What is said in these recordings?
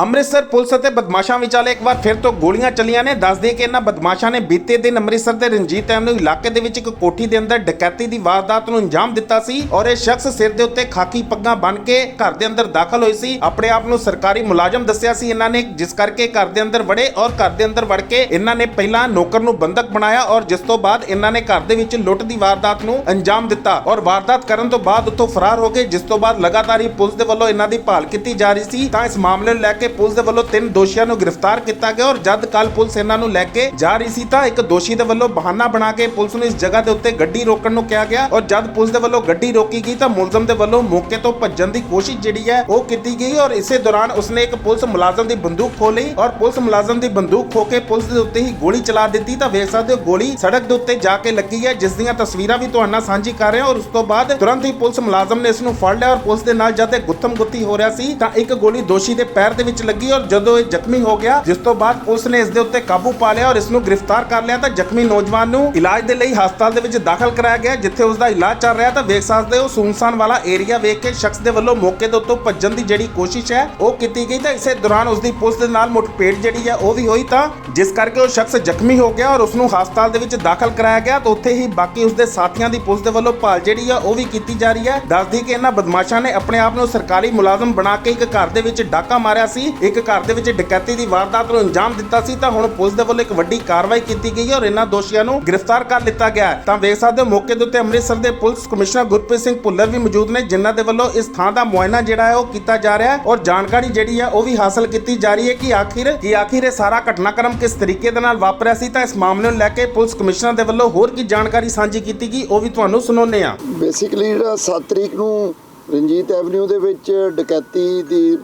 Amritsar police ਅਤੇ ਬਦਮਾਸ਼ਾਂ ਵਿਚਾਲੇ ਇੱਕ ਵਾਰ ਫਿਰ ਤੋਂ ਗੋਲੀਆਂ ਚੱਲੀਆਂ ਨੇ। ਦੱਸ ਕਿ ਇਹਨਾਂ ਬਦਮਾਸ਼ਾਂ ਨੇ ਬੀਤੇ ਦਿਨ ਅੰਮ੍ਰਿਤਸਰ ਦੇ ਰਣਜੀਤ ਐਵਨਿਊ ਇਲਾਕੇ ਦੇ ਵਿੱਚ ਇੱਕ ਕੋਠੀ ਦੇ ਅੰਦਰ ਡਕੈਤੀ ਦੀ ਵਾਰਦਾਤ ਨੂੰ ਅੰਜਾਮ ਦਿੱਤਾ ਸੀ ਔਰ ਇਹ ਸ਼ਖਸ ਸਿਰ ਦੇ ਉੱਤੇ ਖਾਕੀ ਪੱਗਾਂ ਬੰਨ੍ਹ ਕੇ ਘਰ ਦੇ ਅੰਦਰ ਦਾਖਲ ਹੋਈ ਸੀ। ਆਪਣੇ ਆਪ ਨੂੰ ਸਰਕਾਰੀ ਮੁਲਾਜ਼ਮ ਦੱਸਿਆ ਸੀ ਇਹਨਾਂ ਨੇ, ਜਿਸ ਕਰਕੇ ਘਰ ਦੇ ਅੰਦਰ ਵੜੇ ਔਰ ਘਰ ਦੇ ਅੰਦਰ ਵੜ ਕੇ ਇਹਨਾਂ ਨੇ ਪਹਿਲਾਂ ਨੌਕਰ ਨੂੰ ਬੰਦਕ ਬਣਾਇਆ ਔਰ ਜਿਸ ਤੋਂ ਬਾਅਦ ਇਹਨਾਂ ਨੇ ਘਰ ਦੇ ਵਿੱਚ ਲੁੱਟ ਦੀ ਵਾਰਦਾਤ ਨੂੰ ਅੰਜਾਮ ਦਿੱਤਾ ਔਰ ਵਾਰਦਾਤ ਕਰਨ ਤੋਂ ਬਾਅਦ ਉੱਥੋਂ ਫਰਾਰ ਹੋ ਗਏ ਜਿਸ ਤੋਂ ਬਾਅਦ ਲਗਾਤਾਰ ਹੀ ਪੁਲਿਸ ਦੇ ਵੱਲੋਂ ਇਹਨਾਂ ਦੀ ਭਾਲ ਕੀਤੀ ਜਾ ਰਹੀ ਸੀ। ਤਾਂ ਇਸ ਮਾਮਲੇ ਨੂੰ ਲੈ ਕੇ ਪੁਲਿਸ ਦੇ ਵੱਲੋਂ ਤਿੰਨ ਦੋਸ਼ੀਆਂ ਨੂੰ ਗ੍ਰਿਫਤਾਰ ਕੀਤਾ ਗਿਆ ਔਰ ਜਦ ਕੱਲ ਪੁਲਿਸ ਇਹਨਾਂ ਨੂੰ ਲੈ ਕੇ ਜਾ ਰਹੀ ਸੀ ਤਾਂ ਇੱਕ ਦੋਸ਼ੀ ਦੇ ਵੱਲੋਂ ਬਹਾਨਾ ਬਣਾ ਕੇ ਪੁਲਿਸ ਨੂੰ ਇਸ ਜਗ੍ਹਾ ਦੇ ਉੱਤੇ ਗੱਡੀ ਰੋਕਣ ਨੂੰ ਕਿਹਾ ਗਿਆ ਔਰ ਜਦ ਪੁਲਿਸ ਦੇ ਵੱਲੋਂ ਗੱਡੀ ਰੋਕੀ ਗਈ ਤਾਂ ਮੁਲਜ਼ਮ ਦੇ ਵੱਲੋਂ ਮੌਕੇ ਤੋਂ ਭੱਜਣ ਦੀ ਕੋਸ਼ਿਸ਼ ਜਿਹੜੀ ਹੈ ਉਹ ਕੀਤੀ ਗਈ ਔਰ ਇਸੇ ਦੌਰਾਨ ਉਸਨੇ ਇੱਕ ਪੁਲਿਸ ਮੁਲਾਜ਼ਮ ਦੀ ਬੰਦੂਕ ਖੋਹ ਲਈ ਔਰ ਪੁਲਿਸ ਮੁਲਾਜ਼ਮ ਦੀ ਬੰਦੂਕ ਖੋ ਕੇ ਪੁਲਿਸ ਦੇ ਉੱਤੇ ਹੀ ਗੋਲੀ ਚਲਾ ਦਿੱਤੀ ਤਾਂ ਵੇਖ ਸਕਦੇ ਹੋ ਗੋਲੀ ਸੜਕ ਦੇ ਉੱਤੇ ਜਾ ਕੇ ਲੱਗੀ ਹੈ, ਜਿਸ ਦੀਆਂ ਤਸਵੀਰਾਂ ਵੀ ਤੁਹਾਡੇ ਸਾਂਝੀ ਕਰ ਰਹੇ ਹਾਂ ਔਰ ਉਸ ਤੋਂ ਬਾਅਦ ਤੁਰੰਤ ਹੀ ਪੁਲਿਸ ਮੁਲਾਜ਼ਮ ਨੇ ਇਸ ਨੂੰ ਫੜ ਲਿਆ ਔਰ ਪੁਲਿਸ ਦੇ ਨਾਲ ਜਦ ਇਹ ਗੁੱਥਮ ਗੁੱਥੀ ਹੋ ਰਿਹਾ ਸੀ ਤਾਂ ਇੱਕ ਗੋਲੀ ਦੋਸ਼ੀ ਦੇ ਪੈਰ ਦੇ ਵਿੱਚ ਲੱਗੀ ਔਰ ਜਦੋਂ ਇਹ ਜ਼ਖਮੀ ਹੋ ਗਿਆ, ਜਿਸ ਤੋਂ ਬਾਅਦ ਪੁਲਿਸ ਨੇ ਇਸ ਦੇ ਉੱਤੇ ਕਾਬੂ ਪਾ ਲਿਆ ਔਰ ਇਸ ਨੂੰ ਗ੍ਰਿਫਤਾਰ ਕਰ ਲਿਆ। ਤਾਂ ਜ਼ਖਮੀ ਨੌਜਵਾਨ ਨੂੰ ਇਲਾਜ ਦੇ ਲਈ ਹਸਪਤਾਲ ਦੇ ਵਿੱਚ ਦਾਖਲ ਕਰਾਇਆ ਗਿਆ, ਜਿੱਥੇ ਉਸ ਦਾ ਇਲਾਜ ਚੱਲ ਰਿਹਾ। ਤਾਂ ਵੇਖ ਸਕਦੇ ਹੋ ਸੁਨਸਾਨ ਵਾਲਾ ਏਰੀਆ ਵੇਖ ਕੇ ਸ਼ਖਸ ਦੇ ਵੱਲੋਂ ਮੌਕੇ ਦੇ ਉੱਤੋਂ ਭੱਜਣ ਦੀ ਜਿਹੜੀ ਕੋਸ਼ਿਸ਼ ਹੈ, ਉਹ ਕੀਤੀ ਗਈ। ਤਾਂ ਇਸੇ ਦੌਰਾਨ ਉਸ ਦੀ ਪੁਲਿਸ ਦੇ ਨਾਲ ਮੁੱਠਭੇੜ ਜਿਹੜੀ ਹੈ, ਉਹ ਵੀ ਹੋਈ। ਤਾਂ ਜਿਸ ਕਰਕੇ ਉਹ ਸ਼ਖਸ ਜ਼ਖਮੀ ਹੋ ਗਿਆ ਔਰ ਉਸ ਨੂੰ ਹਸਪਤਾਲ ਦੇ ਵਿੱਚ ਦਾਖਲ ਕਰਾਇਆ ਗਿਆ। ਤਾਂ ਉੱਥੇ ਹੀ ਬਾਕੀ ਉਸ ਦੇ ਸਾਥੀਆਂ ਦੀ ਪੁਲਿਸ ਦੇ ਵੱਲੋਂ ਭਾਲ ਜਿਹੜੀ ਆ ਉਹ ਵੀ ਕੀਤੀ ਜਾ ਰਹੀ ਹੈ। ਦੱਸਦੀ ਕਿ ਇਹਨਾਂ ਬਦਮਾਸ਼ਾਂ ਨੇ ਆਪਣੇ ਆਪ ਨੂੰ ਸਰਕਾਰੀ ਮੁਲਾਜ਼ਮ ਬਣਾ ਕੇ ਇੱਕ ਘਰ ਦੇ ਵਿੱਚ ਡਾਕਾ ਮਾਰਿਆ ਸੀ। ਇੱਕ ਘਰ ਦੇ ਵਿੱਚ ਡਕੈਤੀ ਦੀ ਵਾਰਦਾਤ ਨੂੰ ਅੰਜਾਮ ਦਿੱਤਾ ਸੀ ਤਾਂ ਹੁਣ ਪੁਲਿਸ ਦੇ ਵੱਲੋਂ ਇੱਕ ਵੱਡੀ ਕਾਰਵਾਈ ਕੀਤੀ ਗਈ ਹੈ ਔਰ ਇਹਨਾਂ ਦੋਸ਼ੀਆਂ ਨੂੰ ਗ੍ਰਿਫਤਾਰ ਕਰ ਲਿੱਤਾ ਗਿਆ ਹੈ। ਤਾਂ ਵੇਖ ਸਕਦੇ ਹੋ ਮੌਕੇ ਦੇ ਉੱਤੇ ਅੰਮ੍ਰਿਤਸਰ ਦੇ ਪੁਲਿਸ ਕਮਿਸ਼ਨਰ ਗੁਰਪ੍ਰੀਤ ਸਿੰਘ ਭੁੱਲਰ ਵੀ ਮੌਜੂਦ ਨੇ, ਜਿਨ੍ਹਾਂ ਦੇ ਵੱਲੋਂ ਇਸ ਥਾਂ ਦਾ ਮੁਆਇਨਾ ਜਿਹੜਾ ਹੈ ਉਹ ਕੀਤਾ ਜਾ ਰਿਹਾ ਹੈ ਔਰ ਜਾਣਕਾਰੀ ਜਿਹੜੀ ਹੈ ਉਹ ਵੀ ਹਾਸਲ ਕੀਤੀ ਜਾ ਰਹੀ ਹੈ ਕਿ ਆਖਿਰ ਕਿ ਆਖਿਰ ਇਹ ਸਾਰਾ ਘਟਨਾਕ੍ਰਮ ਕਿਸ ਤਰੀਕੇ ਦੇ ਨਾਲ ਵਾਪਰਿਆ ਸੀ ਤਾਂ ਇਸ ਮਾਮਲੇ ਨੂੰ ਲੈ ਕੇ ਪੁਲਿਸ ਕਮਿਸ਼ਨਰ ਦੇ ਵੱਲੋਂ ਹੋਰ ਕੀ ਜਾਣਕਾਰੀ ਸਾਂਝੀ ਕੀਤੀ ਗਈ, ਉਹ ਵੀ ਤੁਹਾਨੂੰ ਸੁਣਾਉਂਦੇ ਆ ਬੇਸਿਕਲੀ ਜਿਹੜਾ 7 ਤਰੀਕ ਨੂੰ ਰਣਜੀਤ ਐਵਨਿਊ ਦੇ ਵਿੱਚ ਡਕੈਤੀ ਦੀ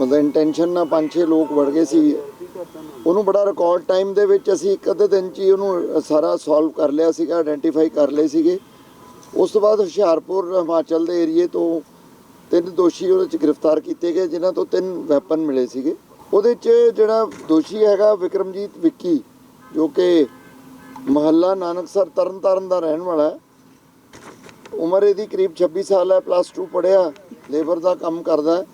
ਮਤਲਬ ਇੰਟੈਂਸ਼ਨ ਨਾਲ ਪੰਜ ਛੇ ਲੋਕ ਵੜ ਗਏ ਸੀ। ਉਹਨੂੰ ਬੜਾ ਰਿਕਾਰਡ ਟਾਈਮ ਦੇ ਵਿੱਚ ਅਸੀਂ ਇੱਕ ਅੱਧੇ ਦਿਨ 'ਚ ਹੀ ਉਹਨੂੰ ਸਾਰਾ ਸੋਲਵ ਕਰ ਲਿਆ ਸੀਗਾ ਆਇਡੈਂਟੀਫਾਈ ਕਰ ਲਏ ਸੀਗੇ। ਉਸ ਤੋਂ ਬਾਅਦ ਹੁਸ਼ਿਆਰਪੁਰ, ਹਿਮਾਚਲ ਦੇ ਏਰੀਏ ਤੋਂ ਤਿੰਨ ਦੋਸ਼ੀ ਉਹਦੇ 'ਚ ਗ੍ਰਿਫਤਾਰ ਕੀਤੇ ਗਏ, ਜਿਨ੍ਹਾਂ ਤੋਂ ਤਿੰਨ ਵੈਪਨ ਮਿਲੇ ਸੀਗੇ। ਉਹਦੇ 'ਚ ਜਿਹੜਾ ਦੋਸ਼ੀ ਹੈਗਾ ਵਿਕਰਮਜੀਤ ਵਿੱਕੀ, ਜੋ ਕਿ ਮਹੱਲਾ ਨਾਨਕਸਰ ਤਰਨਤਾਰਨ ਦਾ ਰਹਿਣ ਵਾਲਾ ਹੈ। ਉਮਰ ਇਹਦੀ ਕਰੀਬ 26 ਸਾਲ ਹੈ ਪਲੱਸ 2 ਪੜਿਆ ਲੇਬਰ ਦਾ ਕੰਮ ਕਰਦਾ ਹੈ।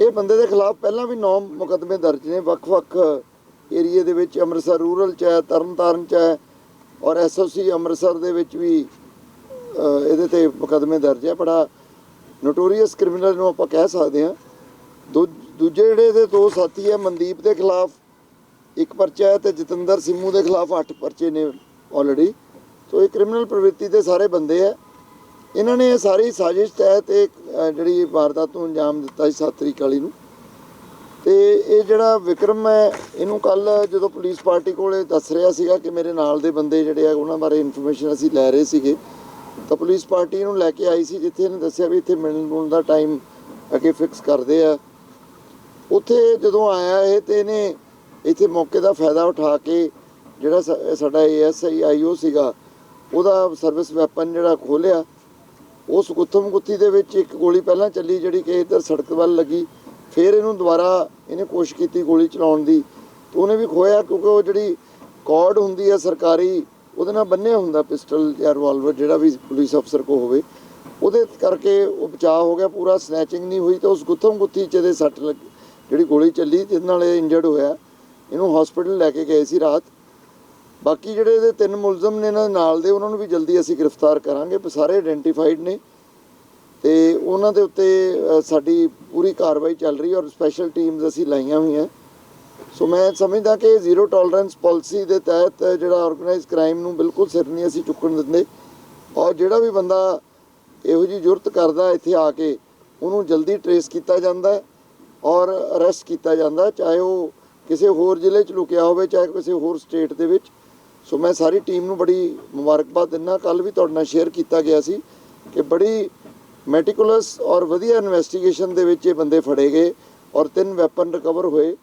ਇਹ ਬੰਦੇ ਦੇ ਖਿਲਾਫ ਪਹਿਲਾਂ ਵੀ 9 ਮੁਕੱਦਮੇ ਦਰਜ ਨੇ, ਵੱਖ-ਵੱਖ ਏਰੀਏ ਦੇ ਵਿੱਚ ਅੰਮ੍ਰਿਤਸਰ ਰੂਰਲ ਚ ਹੈ, ਤਰਨਤਾਰਨ ਚ ਹੈ ਔਰ ਐਸਓਸੀ ਅੰਮ੍ਰਿਤਸਰ ਦੇ ਵਿੱਚ ਵੀ ਇਹਦੇ ਤੇ ਮੁਕੱਦਮੇ ਦਰਜ ਹੈ। ਬੜਾ ਨੋਟੋਰੀਅਸ ਕ੍ਰਿਮੀਨਲ ਨੂੰ ਆਪਾਂ ਕਹਿ ਸਕਦੇ ਹਾਂ। ਦੂ- ਦੂਜੇ ਜਿਹੜੇ ਇਹਦੇ ਦੋ ਸਾਥੀ ਹੈ, ਮਨਦੀਪ ਦੇ ਖਿਲਾਫ ਇੱਕ ਪਰਚਾ ਹੈ ਤੇ ਜਤਿੰਦਰ ਸਿੰਮੂ ਦੇ ਖਿਲਾਫ 8 ਪਰਚੇ ਨੇ ਆਲਰੇਡੀ ਸੋ ਇਹ ਕ੍ਰਿਮੀਨਲ ਪ੍ਰਵਿਰਤੀ ਦੇ ਸਾਰੇ ਬੰਦੇ ਹੈ। ਇਹਨਾਂ ਨੇ ਇਹ ਸਾਰੀ ਸਾਜ਼ਿਸ਼ ਤਹਿਤ ਇਹ ਜਿਹੜੀ ਵਾਰਦਾਤ ਨੂੰ ਅੰਜਾਮ ਦਿੱਤਾ ਸੀ 7 ਤਰੀਕ ਵਾਲੀ ਨੂੰ। ਤੇ ਇਹ ਜਿਹੜਾ ਵਿਕਰਮ ਹੈ, ਇਹਨੂੰ ਕੱਲ ਜਦੋਂ ਪੁਲਿਸ ਪਾਰਟੀ ਕੋਲੇ ਦੱਸ ਰਿਹਾ ਸੀਗਾ ਕਿ ਮੇਰੇ ਨਾਲ ਦੇ ਬੰਦੇ ਜਿਹੜੇ ਆ, ਉਹਨਾਂ ਬਾਰੇ ਇਨਫੋਰਮੇਸ਼ਨ ਅਸੀਂ ਲੈ ਰਹੇ ਸੀਗੇ। ਤਾਂ ਪੁਲਿਸ ਪਾਰਟੀ ਇਹਨੂੰ ਲੈ ਕੇ ਆਈ ਸੀ, ਜਿੱਥੇ ਇਹਨੇ ਦੱਸਿਆ ਵੀ ਇੱਥੇ ਮਿਲਣ ਮੁਲਣ ਦਾ ਟਾਈਮ ਅੱਗੇ ਫਿਕਸ ਕਰਦੇ ਆ। ਉੱਥੇ ਜਦੋਂ ਆਇਆ ਇਹ, ਤੇ ਇਹਨੇ ਇੱਥੇ ਮੌਕੇ ਦਾ ਫਾਇਦਾ ਉਠਾ ਕੇ ਜਿਹੜਾ ਸਾ- ਸਾਡਾ ਏਐਸਆਈ ਆਈਓ ਸੀਗਾ, ਉਹਦਾ ਸਰਵਿਸ ਵੈਪਨ ਜਿਹੜਾ ਖੋਲਿਆ ਉਸ ਗੁੱਥਮ ਗੁੱਥੀ ਦੇ ਵਿੱਚ ਇੱਕ ਗੋਲੀ ਪਹਿਲਾਂ ਚੱਲੀ ਜਿਹੜੀ ਕਿ ਇੱਧਰ ਸੜਕ ਵੱਲ ਲੱਗੀ, ਫਿਰ ਇਹਨੂੰ ਦੁਬਾਰਾ ਇਹਨੇ ਕੋਸ਼ਿਸ਼ ਕੀਤੀ ਗੋਲੀ ਚਲਾਉਣ ਦੀ। ਤੇ ਉਹਨੇ ਵੀ ਖੋਇਆ ਕਿਉਂਕਿ ਉਹ ਜਿਹੜੀ ਕਾਰਡ ਹੁੰਦੀ ਹੈ ਸਰਕਾਰੀ, ਉਹਦੇ ਨਾਲ ਬੰਨਿਆ ਹੁੰਦਾ ਪਿਸਟਲ ਜਾਂ ਰਿਵਾਲਵਰ ਜਿਹੜਾ ਵੀ ਪੁਲਿਸ ਅਫਸਰ ਕੋ ਹੋਵੇ। ਉਹਦੇ ਕਰਕੇ ਉਹ ਬਚਾਅ ਹੋ ਗਿਆ, ਪੂਰਾ ਸਨੈਚਿੰਗ ਨਹੀਂ ਹੋਈ ਤਾਂ ਉਸ ਗੁੱਥਮ ਗੁੱਥੀ ਚ ਇਹਦੇ ਸੱਟ ਲੱਗ, ਜਿਹੜੀ ਗੋਲੀ ਚੱਲੀ ਜਿਹਦੇ ਨਾਲ ਇਹ ਇੰਜਰਡ ਹੋਇਆ। ਇਹਨੂੰ ਹਸਪੀਟਲ ਲੈ ਕੇ ਗਏ ਸੀ ਰਾਤ। ਬਾਕੀ ਜਿਹੜੇ ਇਹਦੇ ਤਿੰਨ ਮੁਲਜ਼ਮ ਨੇ ਇਹਨਾਂ ਦੇ ਨਾਲ ਦੇ, ਉਹਨਾਂ ਨੂੰ ਵੀ ਜਲਦੀ ਅਸੀਂ ਗ੍ਰਿਫਤਾਰ ਕਰਾਂਗੇ ਪਰ ਸਾਰੇ ਆਇਡੈਂਟੀਫਾਈਡ ਨੇ। ਤੇ ਉਹਨਾਂ ਦੇ ਉੱਤੇ ਸਾਡੀ ਪੂਰੀ ਕਾਰਵਾਈ ਚੱਲ ਰਹੀ ਔਰ ਸਪੈਸ਼ਲ ਟੀਮਸ ਅਸੀਂ ਲਾਈਆਂ ਹੋਈਆਂ। ਸੋ ਮੈਂ ਸਮਝਦਾ ਕਿ ਜ਼ੀਰੋ ਟੋਲਰੈਂਸ ਪਾਲਿਸੀ ਦੇ ਤਹਿਤ ਜਿਹੜਾ ਆਰਗੇਨਾਈਜ਼ ਕ੍ਰਾਈਮ ਨੂੰ ਬਿਲਕੁਲ ਸਿਰ ਨਹੀਂ ਅਸੀਂ ਚੁੱਕਣ ਦਿੰਦੇ। ਔਰ ਜਿਹੜਾ ਵੀ ਬੰਦਾ ਇਹੋ ਜੀ ਜ਼ਰੂਰਤ ਕਰਦਾ ਇੱਥੇ ਆ ਕੇ, ਉਹਨੂੰ ਜਲਦੀ ਟਰੇਸ ਕੀਤਾ ਜਾਂਦਾ ਔਰ ਅਰੈਸਟ ਕੀਤਾ ਜਾਂਦਾ ਚਾਹੇ ਉਹ ਕਿਸੇ ਹੋਰ ਜ਼ਿਲ੍ਹੇ 'ਚ ਲੁਕਿਆ ਹੋਵੇ, ਚਾਹੇ ਕਿਸੇ ਹੋਰ ਸਟੇਟ ਦੇ ਵਿੱਚ। ਸੋ ਮੈਂ ਸਾਰੀ ਟੀਮ ਨੂੰ ਬੜੀ ਮੁਬਾਰਕਬਾਦ ਦਿੰਦਾ। ਕੱਲ ਵੀ ਤੁਹਾਡੇ ਨਾਲ ਸ਼ੇਅਰ ਕੀਤਾ ਗਿਆ ਸੀ ਕਿ ਬੜੀ ਮੈਟੀਕੂਲਸ ਔਰ ਵਧੀਆ ਇਨਵੈਸਟੀਗੇਸ਼ਨ ਦੇ ਵਿੱਚ ਇਹ ਬੰਦੇ ਫੜੇ ਗਏ ਔਰ ਤਿੰਨ ਵੈਪਨ ਰਿਕਵਰ ਹੋਏ।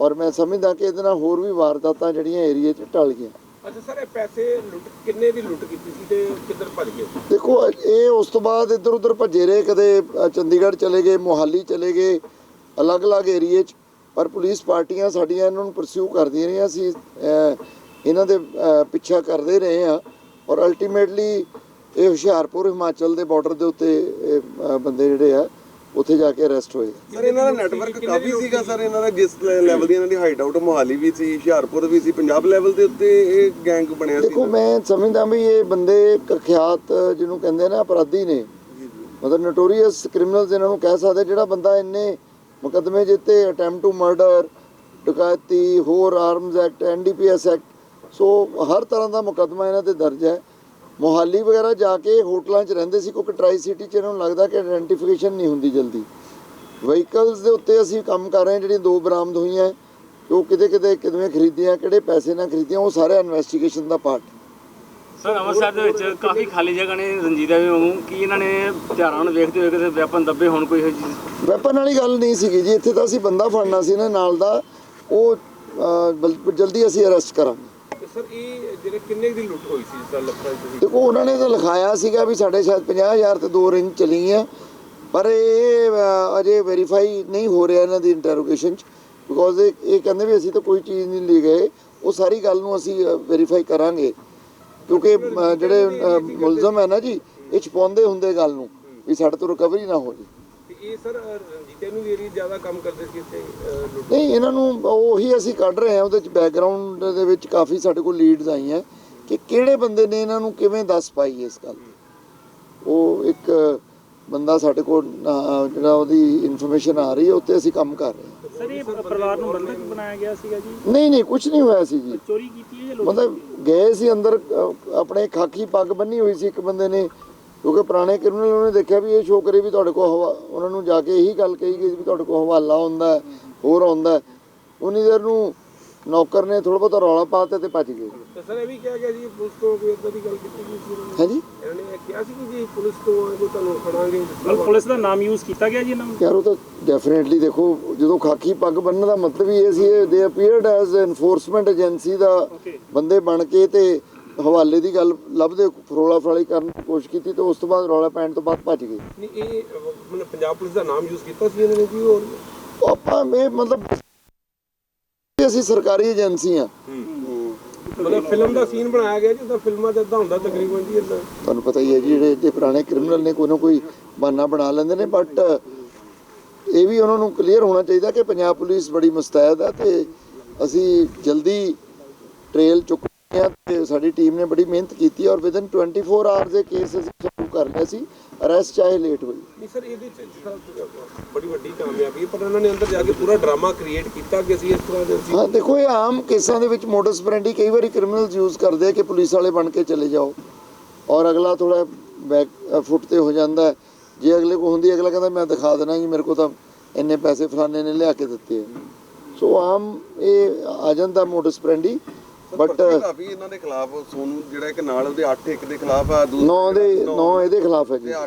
ਔਰ ਮੈਂ ਸਮਝਦਾ ਕਿ ਇਹਦੇ ਨਾਲ ਹੋਰ ਵੀ ਵਾਰਦਾਤਾਂ ਜਿਹੜੀਆਂ ਏਰੀਏ 'ਚ ਟਲ ਗਈਆਂ। ਅੱਛਾ ਸਰ ਇਹ ਪੈਸੇ ਲੁੱਟ ਕਿੰਨੇ ਦੀ ਲੁੱਟ ਕੀਤੀ ਸੀ ਤੇ ਕਿੱਧਰ ਭੱਜ ਗਏ? ਦੇਖੋ ਇਹ ਉਸ ਤੋਂ ਬਾਅਦ ਇੱਧਰ ਉੱਧਰ ਭੱਜੇ ਰਹੇ। ਕਦੇ ਚੰਡੀਗੜ੍ਹ ਚਲੇ ਗਏ ਮੋਹਾਲੀ ਚਲੇ ਗਏ ਅਲੱਗ-ਅਲੱਗ ਏਰੀਏ 'ਚ। ਪਰ ਪੁਲਿਸ ਪਾਰਟੀਆਂ ਸਾਡੀਆਂ ਇਹਨਾਂ ਨੂੰ ਪਰਸਿਊ ਕਰਦੀਆਂ ਰਹੀਆਂ ਸੀ। ਇਹਨਾਂ ਦੇ ਪਿੱਛਾ ਕਰਦੇ ਰਹੇ ਆ ਔਰ ਅਲਟੀਮੇਟਲੀ ਇਹ ਹੁਸ਼ਿਆਰਪੁਰ ਹਿਮਾਚਲ ਦੇ ਬਾਰਡਰ ਦੇ ਉੱਤੇ ਬੰਦੇ ਜਿਹੜੇ ਆ ਉੱਥੇ ਜਾ ਕੇ ਅਰੈਸਟ ਹੋਏ ਸਰ ਇਹਨਾਂ ਦਾ ਨੈਟਵਰਕ ਕਾਫੀ ਸੀਗਾ ਸਰ ਇਹਨਾਂ ਦਾ ਜਿਸ ਲੈਵਲ ਦੀ ਇਹਨਾਂ ਦੀ ਹਾਈਟ ਆਊਟ ਮੋਹਾਲੀ ਵੀ ਸੀ ਹੁਸ਼ਿਆਰਪੁਰ ਵੀ ਸੀ ਪੰਜਾਬ ਲੈਵਲ ਦੇ ਉੱਤੇ ਇਹ ਗੈਂਗ ਬਣਿਆ ਸੀ ਦੇਖੋ ਮੈਂ ਸਮਝਦਾ ਵੀ ਇਹ ਬੰਦੇ ਕੁਖਿਆਤ ਜਿਹਨੂੰ ਕਹਿੰਦੇ ਨਾ ਅਪਰਾਧੀ ਨੇ। ਮਤਲਬ ਨੋਟੋਰੀਅਸ ਕ੍ਰਿਮੀਨਲਸ ਇਹਨਾਂ ਨੂੰ ਕਹਿ ਸਕਦੇ ਜਿਹੜਾ ਬੰਦਾ ਇੰਨੇ ਮੁਕੱਦਮੇ ਜਿੱਤੇ ਅਟੈਂਪਟ ਟੂ ਮਰਡਰ ਡਕੈਤੀ ਹੋਰ arms act NDPS act so ਹਰ ਤਰ੍ਹਾਂ ਦਾ ਮੁਕੱਦਮਾ ਇਹਨਾਂ ਤੇ ਦਰਜ ਹੈ। ਮੋਹਾਲੀ ਵਗੈਰਾ ਜਾ ਕੇ ਹੋਟਲਾਂ 'ਚ ਰਹਿੰਦੇ ਸੀ ਕਿਉਂਕਿ ਟਰਾਈ ਸਿਟੀ 'ਚ ਇਹਨਾਂ ਨੂੰ ਲੱਗਦਾ ਕਿ ਆਇਡੈਂਟੀਫਿਕੇਸ਼ਨ ਨਹੀਂ ਹੁੰਦੀ ਜਲਦੀ। ਵਹੀਕਲਸ ਦੇ ਉੱਤੇ ਅਸੀਂ ਕੰਮ ਕਰ ਰਹੇ ਹਾਂ ਜਿਹੜੀਆਂ ਦੋ ਬਰਾਮਦ ਹੋਈਆਂ ਕਿ ਉਹ ਕਿਤੇ ਕਿਤੇ ਕਿਵੇਂ ਖਰੀਦੀਆਂ ਕਿਹੜੇ ਪੈਸੇ ਨਾਲ ਖਰੀਦੀਆਂ ਉਹ ਸਾਰਾ ਇਨਵੈਸਟੀਗੇਸ਼ਨ ਦਾ ਪਾਰਟ ਸਰ ਅੰਮ੍ਰਿਤਸਰ ਦੇ ਵਿੱਚ ਕਾਫੀ ਖਾਲੀ ਜਗ੍ਹਾ ਨੇ ਰਣਜੀਤ ਐਵੀ ਵਾਂਗੂ ਕੀ ਇਹਨਾਂ ਨੇ ਹਥਿਆਰਾਂ ਨੂੰ ਵੇਖਦੇ ਹੋਏ ਕਿਸੇ ਵੈਪਨ ਦੱਬੇ ਹੋਣ ਕੋਈ ਇਹੋ ਜਿਹੀ ਵੈਪਨ ਵਾਲੀ ਗੱਲ ਨਹੀਂ ਸੀਗੀ ਜੀ ਇੱਥੇ ਤਾਂ ਅਸੀਂ ਬੰਦਾ ਫੜਨਾ ਸੀ ਨਾ ਨਾਲ ਦਾ ਉਹ ਜਲਦੀ ਅਸੀਂ ਅਰੈਸਟ ਕਰਾਂਗੇ। ਸਰ, ਇਹ ਜਿਹੜੇ ਕਿੰਨੇ ਦੀ ਲੁੱਟ ਹੋਈ ਸੀ ਜਿਸ ਤਰ੍ਹਾਂ ਲੱਖਾਂ ਦੀ ਦੇਖੋ, ਉਹਨਾਂ ਨੇ ਤਾਂ ਲਿਖਾਇਆ ਸੀਗਾ ਵੀ ਸਾਡੇ ਸ਼ਾਇਦ 50000 ਤੇ ਦੋ ਰਿੰਗ ਚਲੀ ਆ ਪਰ ਇਹ ਅਜੇ ਵੈਰੀਫਾਈ ਨਹੀਂ ਹੋ ਰਿਹਾ ਇਹਨਾਂ ਦੀ ਇੰਟਰੋਗੇਸ਼ਨ ਚ ਬਿਕੋਜ਼ ਇਹ ਕਹਿੰਦੇ ਵੀ ਅਸੀਂ ਤਾਂ ਕੋਈ ਚੀਜ਼ ਨਹੀਂ ਲੈ ਗਏ, ਉਹ ਸਾਰੀ ਗੱਲ ਨੂੰ ਅਸੀਂ ਵੈਰੀਫਾਈ ਕਰਾਂਗੇ, ਕਿਉਂਕਿ ਜਿਹੜੇ ਮੁਲਜ਼ਮ ਹੈ ਨਾ ਜੀ, ਇਹ ਛਪਾਉਂਦੇ ਹੁੰਦੇ ਗੱਲ ਨੂੰ, ਵੀ ਸਾਡੇ ਤੋਂ ਰਿਕਵਰੀ ਨਾ ਹੋ ਜੇ ਇਹ ਸਰ ਰਣਜੀਤੇ ਨੂੰ ਵੀ ਏਰੀਆ ਜ਼ਿਆਦਾ ਕੰਮ ਕਰਦੇ ਸੀ ਇੱਥੇ ਅਹ, ਲੁੱਟ ਨਹੀਂ ਇਹਨਾਂ ਨੂੰ ਉਹੀ ਅਸੀਂ ਕੱਢ ਰਹੇ ਹਾਂ ਉਹਦੇ ਚ ਬੈਕਗ੍ਰਾਉਂਡ ਦੇ ਵਿੱਚ ਕਾਫੀ ਸਾਡੇ ਕੋਲ ਲੀਡਸ ਆਈਆਂ ਕਿ ਕਿਹੜੇ ਬੰਦੇ ਨੇ ਇਹਨਾਂ ਨੂੰ ਕਿਵੇਂ ਦੱਸ ਪਾਈ ਇਸ ਗੱਲ ਉਹ ਇੱਕ ਬੰਦਾ ਸਾਡੇ ਕੋਲ ਜਿਹੜਾ ਉਹਦੀ ਇਨਫੋਰਮੇਸ਼ਨ ਆ ਰਹੀ ਹੈ ਉੱਤੇ ਅਸੀਂ ਕੰਮ ਕਰ ਰਹੇ ਹਾਂ। ਸਰ ਇਹ ਪਰਿਵਾਰ ਨੂੰ ਬੰਦਕ ਬਣਾਇਆ ਗਿਆ ਸੀਗਾ ਜੀ? ਨਹੀਂ ਨਹੀਂ ਕੁਝ ਨਹੀਂ ਹੋਇਆ ਸੀ ਜੀ। ਚੋਰੀ ਕੀਤੀ ਹੈ ਜਾਂ ਮਤਲਬ ਗਏ ਸੀ ਅੰਦਰ ਆਪਣੇ ਖਾਕੀ ਪੱਗ ਬੰਨੀ ਹੋਈ ਸੀ ਇੱਕ ਬੰਦੇ ਨੇ ਕਿਉਂਕਿ ਪੁਰਾਣੇ ਕ੍ਰਿਮੀਨਲ ਉਹਨੇ ਦੇਖਿਆ ਵੀ ਇਹ ਸ਼ੋਅ ਕਰੇ ਵੀ ਤੁਹਾਡੇ ਕੋਲ ਹਵਾ ਉਹਨਾਂ ਨੂੰ ਜਾ ਕੇ ਇਹੀ ਗੱਲ ਕਹੀ ਗਈ ਵੀ ਤੁਹਾਡੇ ਕੋਲ ਹਵਾਲਾ ਹੁੰਦਾ ਹੋਰ ਆਉਂਦਾ ਹੈ। ਉਨੀ ਦੇਰ ਨੂੰ ਨੌਕਰ ਨੇ ਥੋੜਾ ਬਹੁਤਾ ਰੌਲਾ ਪਾਤਾ ਤੇ ਭੱਜ ਗਏ ਤੇ ਸਰ ਇਹ ਵੀ ਕਿਹਾ ਗਿਆ ਜੀ ਪੁਲਿਸ ਤੋਂ ਕੋਈ ਇਦਾਂ ਦੀ ਗੱਲ ਕੀਤੀ ਗਈ ਸੀ। ਹਾਂਜੀ ਇਹਨਾਂ ਨੇ ਇਹ ਕਿਹਾ ਸੀ ਕਿ ਜੀ ਪੁਲਿਸ ਤੋਂ ਕੋਈ ਤੁਹਾਨੂੰ ਫੜਾਂਗੇ ਪੁਲਿਸ ਦਾ ਨਾਮ ਯੂਜ਼ ਕੀਤਾ ਗਿਆ ਜੀ ਇਹਨਾਂ ਨੂੰ ਯਾਰ ਉਹ ਤਾਂ ਡੈਫੀਨਿਟਲੀ ਦੇਖੋ ਜਦੋਂ ਖਾਕੀ ਪੱਗ ਬੰਨਣ ਦਾ ਮਤਲਬ ਹੀ ਇਹ ਸੀ ਇਹ ਦੇ ਅਪੀਅਰਡ ਐਜ਼ ਐਨਫੋਰਸਮੈਂਟ ਏਜੰਸੀ ਦਾ ਬੰਦੇ ਬਣ ਕੇ ਤੇ ਹਵਾਲੇ ਦੀ ਗੱਲ ਲੱਭਦੇ ਫਰੋਲਾ ਫਰਾਲੀ ਕਰਨ ਦੀ ਕੋਸ਼ਿਸ਼ ਕੀਤੀ ਤੇ ਉਸ ਤੋਂ ਬਾਅਦ ਰੌਲਾ ਪੈਣ ਤੋਂ ਬਾਅਦ ਭੱਜ ਗਏ। ਨਹੀਂ ਇਹ ਮਤਲਬ ਪੰਜਾਬ ਪੁਲਿਸ ਦਾ ਨਾਮ ਯੂਜ਼ ਕੀਤਾ ਸੀ ਇਹਨਾਂ ਨੇ ਜੀ ਹੋਰ? ਆਪਾਂ ਇਹ ਮਤਲਬ ਅਸੀਂ ਸਰਕਾਰੀ ਏਜੰਸੀ ਆ। ਮਤਲਬ ਫਿਲਮ ਦਾ ਸੀਨ ਬਣਾਇਆ ਗਿਆ ਜਿੱਦਾਂ ਫਿਲਮਾਂ 'ਚ ਇਦਾਂ ਹੁੰਦਾ ਤਕਰੀਬਨ ਜੀ ਇਦਾਂ ਤੁਹਾਨੂੰ ਪਤਾ ਹੀ ਹੈ ਜੀ ਜਿਹੜੇ ਜੇ ਪੁਰਾਣੇ ਕ੍ਰਿਮੀਨਲ ਨੇ ਕੋਈ ਨਾ ਕੋਈ ਬਹਾਨਾ ਬਣਾ ਲੈਂਦੇ ਨੇ ਬਟ ਇਹ ਵੀ ਉਹਨਾਂ ਨੂੰ ਕਲੀਅਰ ਹੋਣਾ ਚਾਹੀਦਾ ਕਿ ਪੰਜਾਬ ਪੁਲਿਸ ਬੜੀ ਮੁਸਤੈਦ ਹੈ ਤੇ ਅਸੀਂ ਜਲਦੀ ਟ੍ਰੇਲ ਚੁੱਕੇ ਹਾਂ ਤੇ ਸਾਡੀ ਟੀਮ ਨੇ ਬੜੀ ਮਿਹਨਤ ਕੀਤੀ ਔਰ ਵਿਦਨ 24 ਆਵਰਸ ਦੇ ਕੇਸ ਅਸੀਂ ਸ਼ੁਰੂ ਕਰ ਲਿਆ ਸੀ। ਅਰੈਸਟ ਚਾਹੇ ਲੇਟ ਹੋਈ। ਨਹੀਂ ਸਰ ਇਹਦੇ 'ਚ ਬੜੀ ਵੱਡੀ ਕਾਮਯਾਬੀ ਪਰ ਇਹਨਾਂ ਨੇ ਅੰਦਰ ਜਾ ਕੇ ਪੂਰਾ ਡਰਾਮਾ ਕ੍ਰੀਏਟ ਕੀਤਾ ਕਿ ਅਸੀਂ ਇਸ ਤਰ੍ਹਾਂ ਦੇ ਹਾਂ ਦੇਖੋ ਇਹ ਆਮ ਕੇਸਾਂ ਦੇ ਵਿੱਚ ਮੋਡਸ ਪ੍ਰੈਂਡੀ ਕਈ ਵਾਰੀ ਕ੍ਰਿਮੀਨਲਸ ਯੂਜ਼ ਕਰਦੇ ਆ ਕਿ ਪੁਲਿਸ ਵਾਲੇ ਬਣ ਕੇ ਚਲੇ ਜਾਓ। ਔਰ ਅਗਲਾ ਥੋੜਾ ਬੈਕ ਫੁੱਟ ਤੇ ਹੋ ਜਾਂਦਾ ਹੈ। ਜੇ ਅਗਲੇ ਕੋ ਹੁੰਦੀ ਅਗਲਾ ਕਹਿੰਦਾ ਮੈਂ ਦਿਖਾ ਦੇਣਾ ਜੀ ਮੇਰੇ ਕੋ ਤਾਂ ਇੰਨੇ ਪੈਸੇ ਫਲਾਣੇ ਨੇ ਲਿਆ ਕੇ ਦਿੱਤੇ ਆ। ਸੋ ਆਮ ਇਹ ਆ ਜਾਂਦਾ ਮੋਡਸ ਪ੍ਰੈਂਡੀ ਬਟ ਕਾਫੀ ਇਹਨਾਂ ਦੇ ਖਿਲਾਫ ਸੋਨੂ ਜਿਹੜਾ ਇੱਕ ਨਾਲ ਉਹਦੇ 8 ਇੱਕ ਦੇ ਖਿਲਾਫ ਆ ਦੂਸਰੇ ਨੌ ਦੇ ਨੌ ਇਹਦੇ ਖਿਲਾਫ ਹੈ ਜੀ। ਤੇ 8